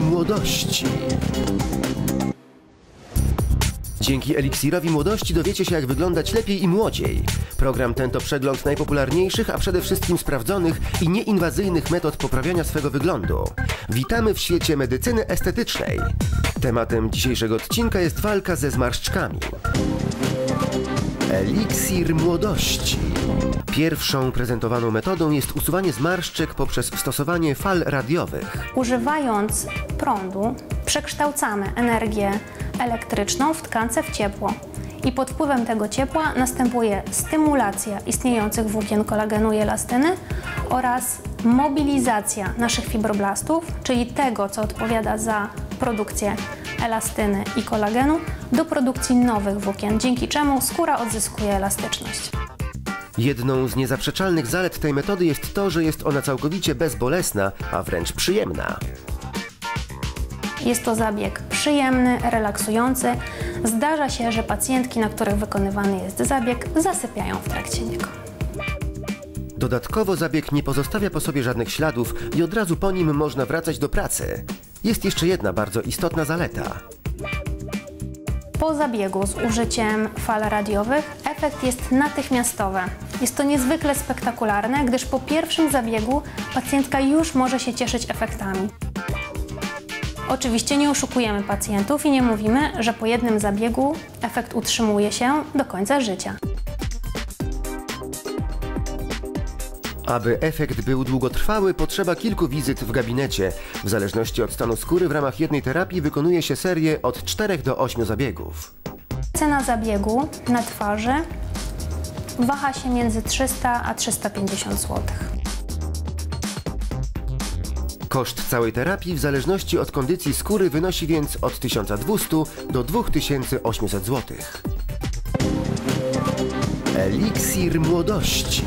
młodości. Dzięki eliksirowi młodości dowiecie się, jak wyglądać lepiej i młodziej. Program ten to przegląd najpopularniejszych, a przede wszystkim sprawdzonych i nieinwazyjnych metod poprawiania swego wyglądu. Witamy w świecie medycyny estetycznej. Tematem dzisiejszego odcinka jest walka ze zmarszczkami. Eliksir młodości. Pierwszą prezentowaną metodą jest usuwanie zmarszczek poprzez stosowanie fal radiowych. Używając prądu przekształcamy energię elektryczną w tkance w ciepło. I pod wpływem tego ciepła następuje stymulacja istniejących włókien kolagenu i elastyny oraz mobilizacja naszych fibroblastów, czyli tego, co odpowiada za produkcję elastyny i kolagenu, do produkcji nowych włókien, dzięki czemu skóra odzyskuje elastyczność. Jedną z niezaprzeczalnych zalet tej metody jest to, że jest ona całkowicie bezbolesna, a wręcz przyjemna. Jest to zabieg przyjemny, relaksujący. Zdarza się, że pacjentki, na których wykonywany jest zabieg, zasypiają w trakcie niego. Dodatkowo zabieg nie pozostawia po sobie żadnych śladów i od razu po nim można wracać do pracy. Jest jeszcze jedna bardzo istotna zaleta. Po zabiegu z użyciem fal radiowych efekt jest natychmiastowy. Jest to niezwykle spektakularne, gdyż po pierwszym zabiegu pacjentka już może się cieszyć efektami. Oczywiście nie oszukujemy pacjentów i nie mówimy, że po jednym zabiegu efekt utrzymuje się do końca życia. Aby efekt był długotrwały, potrzeba kilku wizyt w gabinecie. W zależności od stanu skóry w ramach jednej terapii wykonuje się serię od 4 do 8 zabiegów. Cena zabiegu na twarzy waha się między 300 a 350 zł. Koszt całej terapii w zależności od kondycji skóry wynosi więc od 1200 do 2800 zł. Eliksir młodości.